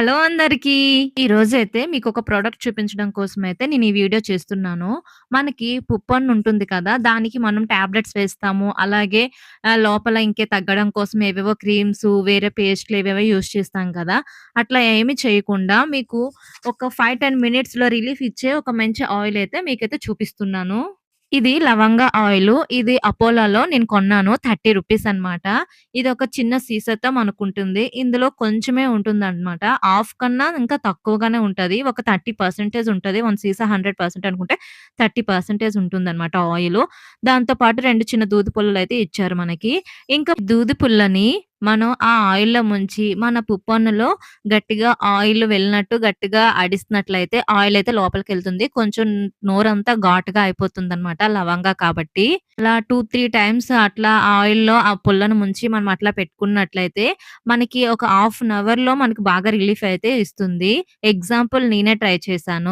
Hello అందరికీ. ఈరోజైతే ఒక ప్రోడక్ట్ చూపించడం కోసం అయితే నేను ఈ వీడియో చేస్తున్నాను. మనకి పుప్పన్ ఉంటుంది కదా! దానికి మనం టాబ్లెట్స్ వేస్తాము. అలాగే లోపల ఇంకే తగ్గడం కోసం ఏవేవో క్రీమ్స్ వేరే పేస్ట్‌లు ఏవేవో యూజ్ చేస్తాం కదా! అట్లా ఏమి చేయకుండా మీకు ఒక 5, 10 మినిట్స్‌లో రిలీఫ్ ఇచ్చే ఒక మంచి ఆయిల్ అయితే మీకైతే చూపిస్తున్నాను. ఇది లవంగా ఆయిల్ ఇది అపోలోలో నేను కొన్నాను. 30 రూపీస్ అన్నమాట. ఒక చిన్న సీసాతో అనుకుంటుంది ఇందులో కొంచెమే ఉంటుందన్నమాట. హాఫ్ కన్నా ఇంకా తక్కువగానే ఉంటది. ఒక థర్టీ పర్సెంటేజ్ ఉంటుంది వన్ సీసా 100% అనుకుంటే 30% ఉంటుందన్నమాట ఆయిల్ దాంతో పాటు రెండు చిన్న దూది అయితే ఇచ్చారు మనకి. ఇంకా దూది పుల్లని మనం ఆ ఆయిల్‌లో ముంచి మన పుప్పొన్నులో గట్టిగా ఆయిల్ వెళ్ళినట్టు గట్టిగా అడిసినట్లయితే ఆయిల్ అయితే లోపలికెళ్తుంది. కొంచెం నోరంతా ఘాటుగా అయిపోతుందన్నమాట లవంగా కాబట్టి. అలా 2, 3 టైమ్స్ అట్లా ఆయిల్‌లో ఆ పుల్లను ముంచి మనం అట్లా పెట్టుకున్నట్లయితే మనకి ఒక హాఫ్ అన్ అవర్‌లో మనకు బాగా రిలీఫ్ అయితే ఇస్తుంది. ఎగ్జాంపుల్ నేనే ట్రై చేశాను.